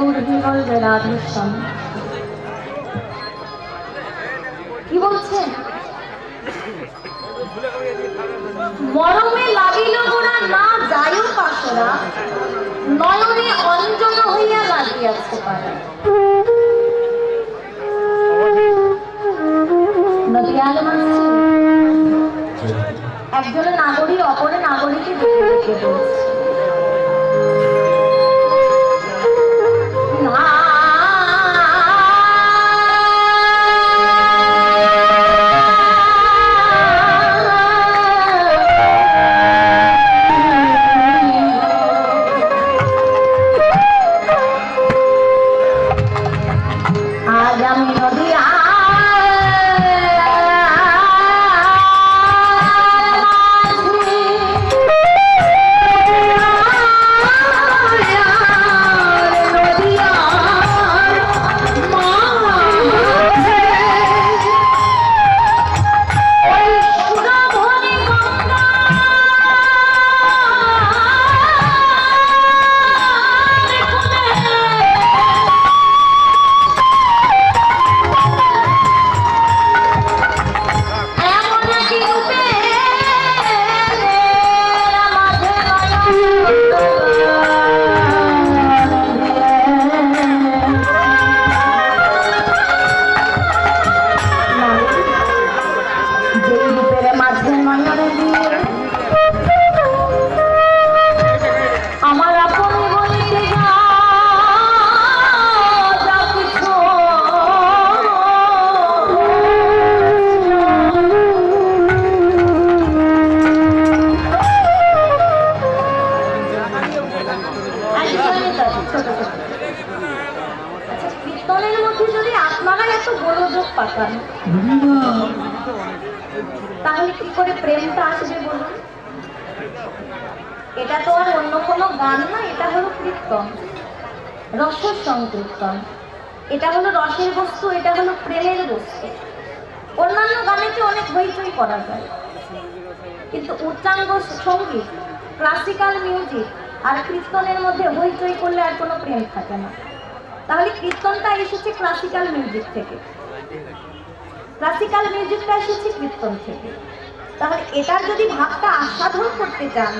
গৌর বিমল জয় কি মরমে লাগিল গোড়া না যায়ও পাশরা। নয়নে অঞ্জন হইয়া লাগিয়াছে পারা একজনের নাগরিক অপরের নাগরিককে দেখে দেখে বলছে। এত গোলযোগ পাকান তাহলে কি করে প্রেমটা আসবে বলুন? এটা তো আর অন্য কোনো গান না, এটা হলো কীর্তন। রসের সংকীর্তন। এটা হলো রসের বস্তু, এটা হলো প্রেমের বস্তু। অন্যান্য গানেতে অনেক হইচই করা যায়। কিন্তু উচ্চাঙ্গ সংগীত ক্লাসিক্যাল মিউজিক আর কীর্তনের মধ্যে হইচই করলে আর কোনো প্রেম থাকে না। তাহলে কীর্তনটা এসেছে ক্লাসিক্যাল মিউজিক থেকে। ক্লাসিক্যাল মিউজিকটা এসেছে কীর্তন থেকে। তাহলে এটার যদি ভাবটা আস্বাদন করতে চান,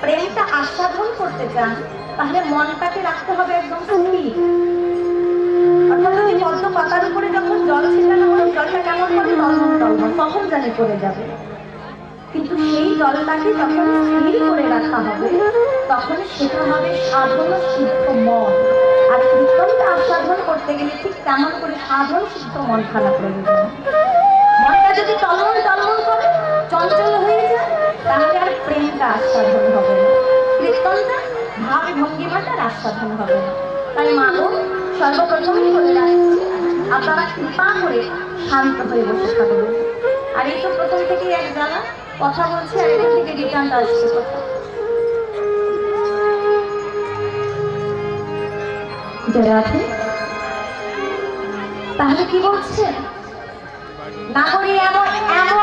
প্রেমটা আস্বাদন করতে চান, তাহলে মনটাকে রাখতে হবে একদম পদ্ম পাতার যখন জল জলটা যাবে। কিন্তু জলটাকে যখন রাখা হবে, তখন সেটা হবে সাধন মন। আর কীর্তনটা আস্বাদন করতে গেলে ঠিক তেমন করে সাধন সিদ্ধ মন খানা প্রয়োজন মনটা যদি টলমল টলমল করে, চঞ্চল হয়ে যায়, তাহলে আর প্রেমটা আস্বাদন হবে না। কীর্তনটা, ভাব ভঙ্গিমাটার আস্বাদন হবে না। তাই মা বোন সর্বপ্রথমই বলে আপনারা কৃপা করে শান্ত হয়ে বসে থাকবেন আর এই তো প্রথম থেকেই এক জানা কথা বলছে আর এখান থেকে রিটার্নটা আসছে। কথা রাধে তাহলে কি বলছেন নাগরী এমন এমন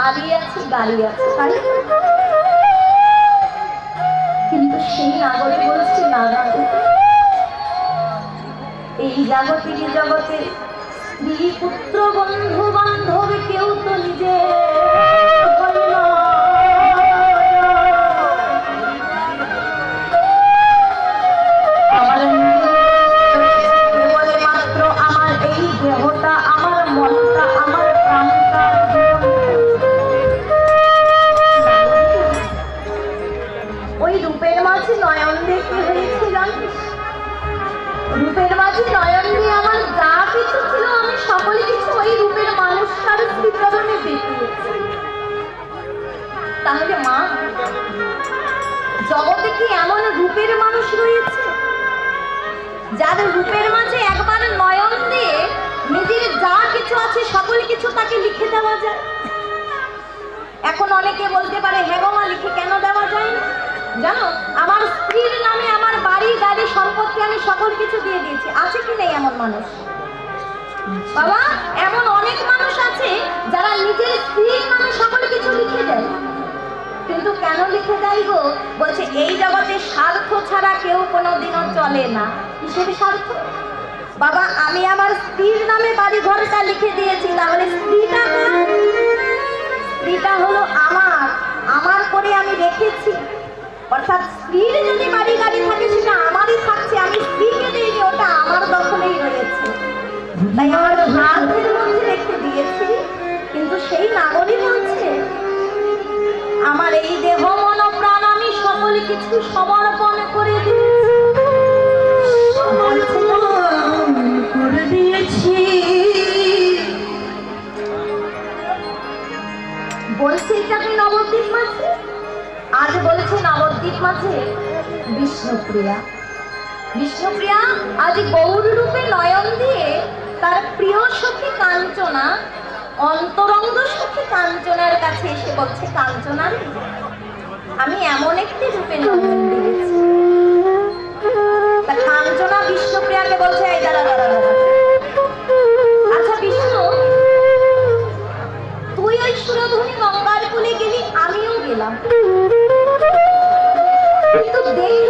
বাড়ি আছে বাড়ি আছে কিন্তু সেই নাগরে বলছে না এই জাগতিক জগতে স্ত্রী পুত্র বন্ধু জগতে কি এমন রূপের মানুষ রয়েছে? যার রূপের মাঝে একবার নয়ন দিয়ে নিজের যা কিছু আছে, সকল কিছু তাকে লিখে দেওয়া যায়। এখন অনেকে বলতে পারে হ্যাঁ গো লিখে কেন দেওয়া যায় না? জানো, আমার স্ত্রীর নামে আমার বাড়ি, গাড়ি, সম্পত্তি আমি সকল কিছু দিয়ে দিয়েছি। আছে কি নেই এমন মানুষ? বাবা, এমন অনেক মানুষ আছে যারা নিজের স্ত্রীর নামে সকল দেয় গো বলছে, এই জগতে স্বার্থ ছাড়া কেউ কোনোদিনও চলে না। কিসের স্বার্থ? বাবা, আমি আমার স্ত্রীর নামে বাড়ি ঘরটা লিখে দিয়েছি, তাহলে স্ত্রীটা স্ত্রীটা হলো আমার। আমার করে আমি রেখেছি। অর্থাৎ স্ত্রীর যদি বাড়ি গাড়ি থাকে, সেটা আমারই থাকছে, আমি স্ত্রীকে দিইনি, ওটা আমার দখলেই রয়েছে। তাই আমার ভাগ্যের মধ্যে রেখে দিয়েছি, কিন্তু সেই নাগরই বলছে আমার এই দেহ মন প্রাণ আমি সকল কিছু সমর্পণ করে দিয়েছি। বলছে না, করে দিয়েছি। বলছে এটাকে নবদ্বীপ মাঝে? আজ বলছে নবদ্বীপ মাঝে বিষ্ণুপ্রিয়া। বিষ্ণুপ্রিয়া আজ গৌর রূপে নয়ন দিয়ে তার প্রিয় সখী কাঞ্চনা অন্তরঙ্গ সখী কাঞ্চনার কাছে এসে বলছে, কাঞ্চনা, আমি এমন একটি রূপে নয়ন দিয়েছি কাঞ্চনা বিষ্ণুপ্রিয়াকে বলছে, এই দাঁড়া দাঁড়া আচ্ছা বিষ্ণু, তুই ওই সুরধুনি গঙ্গার আমিও গেলাম। কিন্তু দেখলে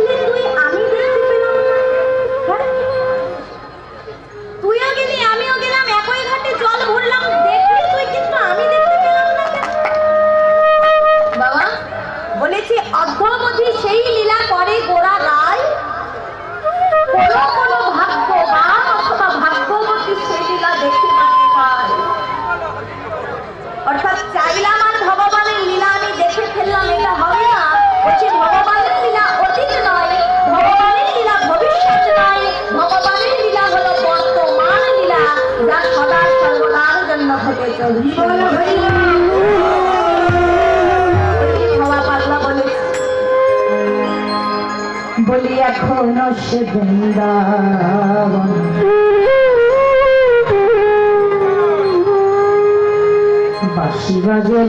এখনও সে বৃন্দাবন বাসি বাজে।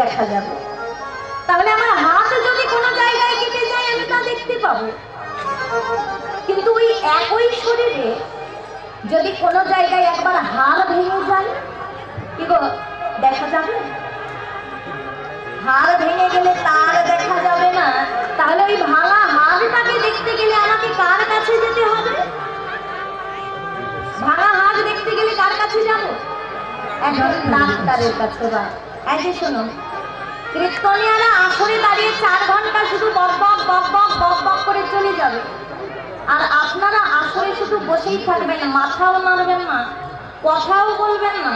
দেখা যাবে। তাহলে আমার হাত যদি কোনো জায়গায় কেটে যায়, আমি তা দেখতে পাবো। কিন্তু ওই একই শরীরে যদি কোনো জায়গায় একবার হাড় ভেঙে যায়, কি গো, দেখা যাবে? হাড় ভেঙে গেলে তার দেখা যাবে না। তাহলে ওই ভাঙা হাড়টাকে দেখতে গেলে আমাকে কার কাছে যেতে হবে? ভাঙা হাড় দেখতে গেলে কার কাছে যাব? একজন ডাক্তারের কাছে বা যে শোনো। কীর্তনিয়ারা আসরে দাঁড়িয়ে চার ঘণ্টা শুধু বক বক বক বক বক করে চলে যাবে। আর আপনারা আসরে শুধু বসেই থাকবেন মাথাও নাড়বেন না, কথাও বলবেন না।